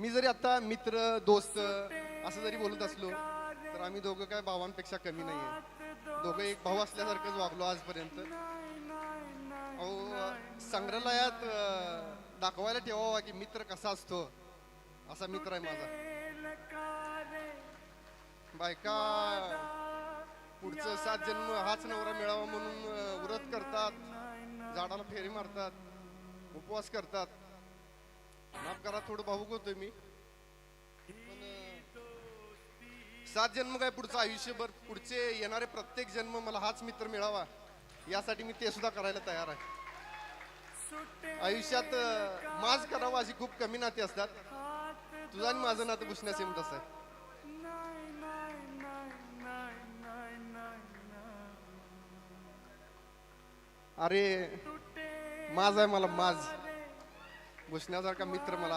मी जरी आता मित्र दोस्त असं जरी बोलत असलो तर आम्ही दोघं काय भावांपेक्षा कमी नाही आहे दोघं एक भाऊ असल्यासारखंच वागलो आजपर्यंत. अहो संग्रहालयात दाखवायला ठेवावा की मित्र कसा असतो असा मित्र आहे माझा. बायका पुढचं सात जन्म हाच नवरा मिळावा म्हणून व्रत करतात झाडाला फेरी मारतात उपवास करतात. माफ करा थोडं भाऊक होतोय मी. पण सात जन्म काय पुढचं आयुष्यभर पुढचे येणारे प्रत्येक जन्म मला हाच मित्र मिळावा यासाठी मी ते सुद्धा करायला तयार आहे. आयुष्यात माझ करावं अशी खूप कमी नाते असतात. तुझं आणि माझं नातं पुसण्या सेम तसं आहे. अरे माझ आहे मला माझ. घुसण्यासारखा मित्र मला